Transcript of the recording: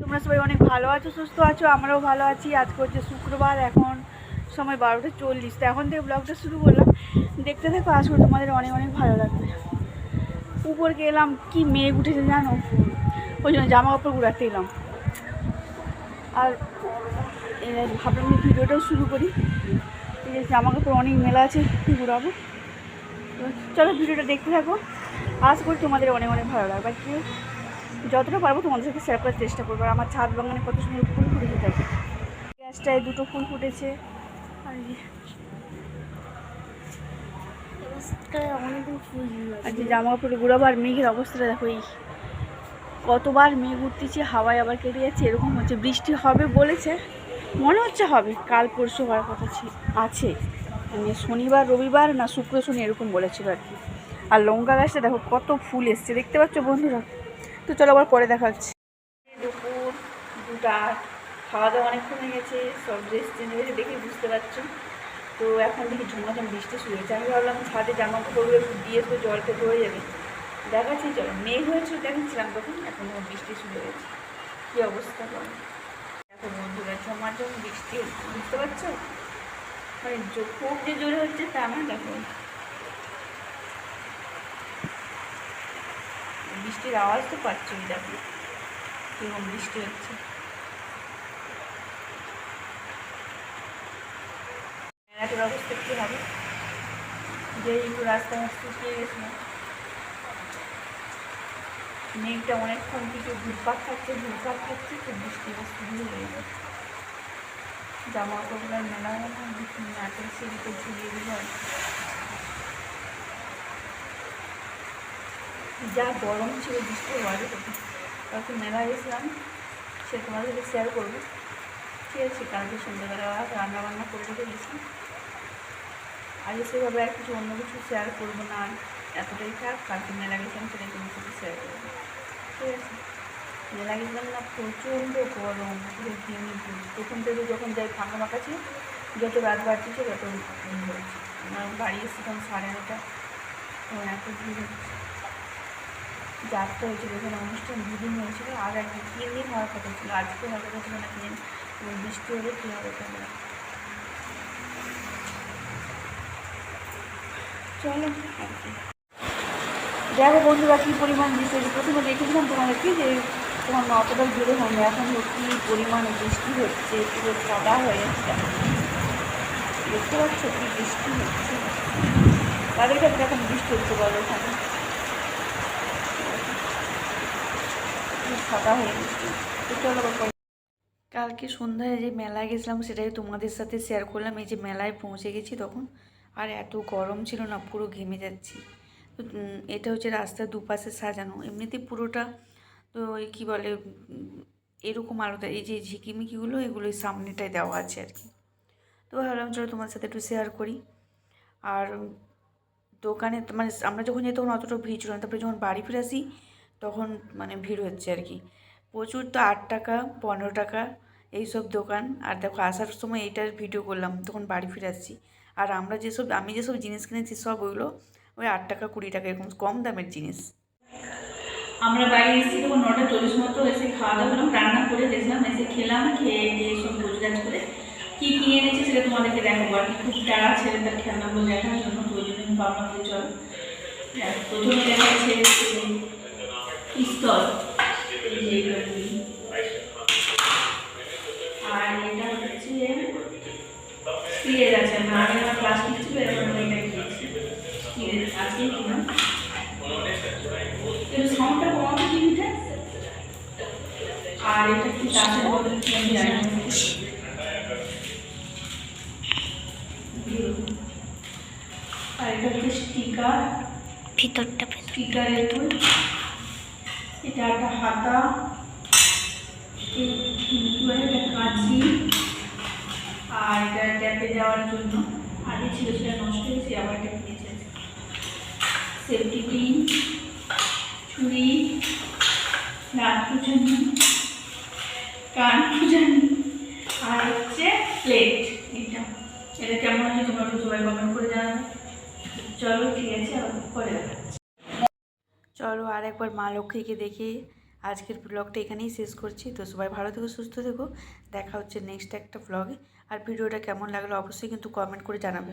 তোমরা সবাই অনেক ভালো আছো, সুস্থ আছো, আমরাও ভালো আছি। আজকে হচ্ছে শুক্রবার, এখন সময় বারোটা চল্লিশ। তো এখন থেকে ব্লগটা শুরু করলাম। দেখতে দেখো আসলে তোমাদের অনেক অনেক ভালো লাগবে। উপর গেলাম কি মেঘ উঠেছে জানো? ওই জন্য জামা কাপড় গুড়াতে এলাম। আর ভাবলাম যে ভিডিওটাও শুরু করি। এই যে জামা কাপড় অনেক মেলা আছে ঘুরাবো চলো ভিডিওটা দেখতে থাকো। আজ করি তোমাদের অনেক অনেক ভালো লাগবে। কি? যতটা পারব তোমাদের সাথে শেয়ার করার চেষ্টা করব। আর আমার ছাদ বাগানে কত সুন্দর ফুল ফুটেছে থাকে গ্যাসটায় দুটো ফুল ফুটেছে। আর আর যে জামা কাপড় ঘুরাবো আর মেঘের অবস্থাটা দেখো এই। কতবার মেঘ উঠতেছে হাওয়ায় আবার কেটে যাচ্ছে এরকম হচ্ছে। বৃষ্টি হবে বলেছে মনে হচ্ছে হবে। কাল পরশু হওয়ার কথা আছে। মানে শনিবার রবিবার না শুক্র শনি এরকম বলেছিল আর কি। আর লঙ্কা গাছটা দেখো কত ফুল এসছে। দেখতে পাচ্ছ বন্ধুরা? তো চলো আবার পরে দেখা হচ্ছে দুপুর, দুটা খাওয়া দাওয়া অনেকক্ষণ হয়ে গেছে, সব ড্রেস চেঞ্জ হয়েছে দেখে বুঝতে পারছ। তো এখন দেখি ঝুমাঝুম বৃষ্টি শুরু হয়েছে। আমি ভাবলাম ছাদে জামা কাপড়গুলো দিয়ে আসব জলটা ধরে যাবে। দেখাচ্ছি, চলো। মেঘ হয়েছে দেখাচ্ছিলাম তখন, এখন বৃষ্টি শুরু হয়েছে। কী অবস্থা বলো? দেখো বন্ধুরা, ঝমাঝম বৃষ্টি বুঝতে পারছ? মানে খুব যে জোরে হচ্ছে তা না, দেখো। বৃষ্টির আওয়াজ তো পাচ্ছি দেখো, কীরকম বৃষ্টি হচ্ছে। মেলাটার অবস্থা কী হবে? যে একটু রাস্তা শুকিয়ে গেছিলাম মেঘটা অনেকক্ষণ থেকে ঘুরপাক খাচ্ছে ঘুরপাক খাচ্ছে, তো বৃষ্টি শুরু হয়ে গেছে। জামা কাপড় আর মেলা নাটের সিঁড়িতে ঝুলিয়ে দিল আর কি। যা গরম ছিল, বৃষ্টি হওয়ার তখন। মেলা গেছিলাম, সে তোমাদের সাথে শেয়ার করব। ঠিক আছে, কালকে সন্ধ্যাবেলা রান্না বান্না করে রেখে গেছি। আগে সেভাবে আর কিছু অন্য কিছু শেয়ার করব না এতটাই থাক, কালকে মেলা গেছিলাম সেটা তোমার সাথে শেয়ার করব। ঠিক আছে? মেলা গেছিলাম না, প্রচণ্ড গরম ঘুরি প্রথম থেকে যখন যাই ফাঁকা ফাঁকা ছিল, যত রাত বাড়তেছে তত বাড়ি এসেছি তখন সাড়ে নটা এত ভিড় হচ্ছে যাত্রা হয়েছিল এখানে অনুষ্ঠান দুদিন হয়েছিল, আর একদিন তিন দিন হওয়ার কথা ছিল। আজকে হওয়ার কথা ছিল না, তিন বৃষ্টি হলে কী হবে তোমরা চলো দেখো বন্ধুরা, কী পরিমাণ বৃষ্টি হয়েছে। প্রথমে দেখেছিলাম তোমাদেরকে যে তোমার অতটা জোরে হবে এখন কী পরিমাণে বৃষ্টি হচ্ছে, পুরো সাদা হয়ে যাচ্ছে। দেখতে পাচ্ছ কি বৃষ্টি হচ্ছে? তাদের কাছে এখন বৃষ্টি হচ্ছে বলো এখানে। কালকে সন্ধ্যায় যে মেলায় গেছিলাম, সেটাই তোমাদের সাথে শেয়ার করলাম। এই যে মেলায় পৌঁছে গেছি তখন, আর এত গরম ছিল না, পুরো ঘেমে যাচ্ছি। তো এটা হচ্ছে রাস্তার দুপাশে সাজানো। এমনিতে পুরোটা, তো ওই কী বলে এরকম আলাদা। এই যে ঝিকিমিকিগুলো এগুলো সামনেটায় দেওয়া আছে আর কি। তো ভাবলাম, চলো তোমার সাথে একটু শেয়ার করি। আর দোকানে মানে আমরা যখন যেই অতটা ভিড় ছিল না। তারপরে যখন বাড়ি ফিরে আসি তখন মানে ভিড় হচ্ছে আর কি। প্রচুর তো আট টাকা পনেরো টাকা এইসব দোকান। আর দেখো আসার সময় এইটার ভিডিও করলাম তখন বাড়ি ফিরে আসছি। আর আমরা যেসব আমি যেসব জিনিস কিনেছি সব ওইগুলো ওই আট টাকা কুড়ি টাকা এরকম কম দামের জিনিস। আমরা বাড়ি এসেছি তখন নটা চল্লিশ মতো এসে খাওয়া দাওয়া করলাম রান্না করে গেছিলাম এসে খেলাম খেয়ে দিয়ে সব গোজগাজ করে কী কিনে এনেছি সেটা তোমাদেরকে দেখাবো। আর কি খুব টাকা ছেলে তার খেলনাগুলো দেখার জন্য তো ওই জন্য আমি ভাবলাম যে চল দেখ, প্রথমে দেখাচ্ছে এই আর এটা হচ্ছে স্টিলের আছে আগে আমার প্লাস্টিক ছিল এখন এটা কিনেছি স্টিলের আছে কিনা সাউন্ডটা কমাতে টিভিটা আর এটা কি কাঁচের মধ্যে কি আমি জানি আর এটা হচ্ছে স্টিকার। ভিতরটা ভেতর। স্টিকারের ফুল এটা একটা হাতা একটা কাঁচি, আর এটা ট্যাপে যাওয়ার জন্য। আগে ছিল সেটা নষ্ট হয়েছে আবার এটা কিনেছে সেফটি পিন ছুরি রাত খুঁজানি কান খুঁজানি আর হচ্ছে প্লেট এটা। এটা কেমন আছে তোমরা একটু সবাই কমেন্ট করে জানাবে। চলো, ঠিক আছে, আবার পরে দেখা। চলো আর একবার মা লক্ষ্মীকে দেখে আজকের ব্লগটা এখানেই শেষ করছি। তো সবাই ভালো থেকো, সুস্থ থেকো। দেখা হচ্ছে নেক্সট একটা ব্লগে আর ভিডিওটা কেমন লাগল অবশ্যই কিন্তু কমেন্ট করে জানাবে।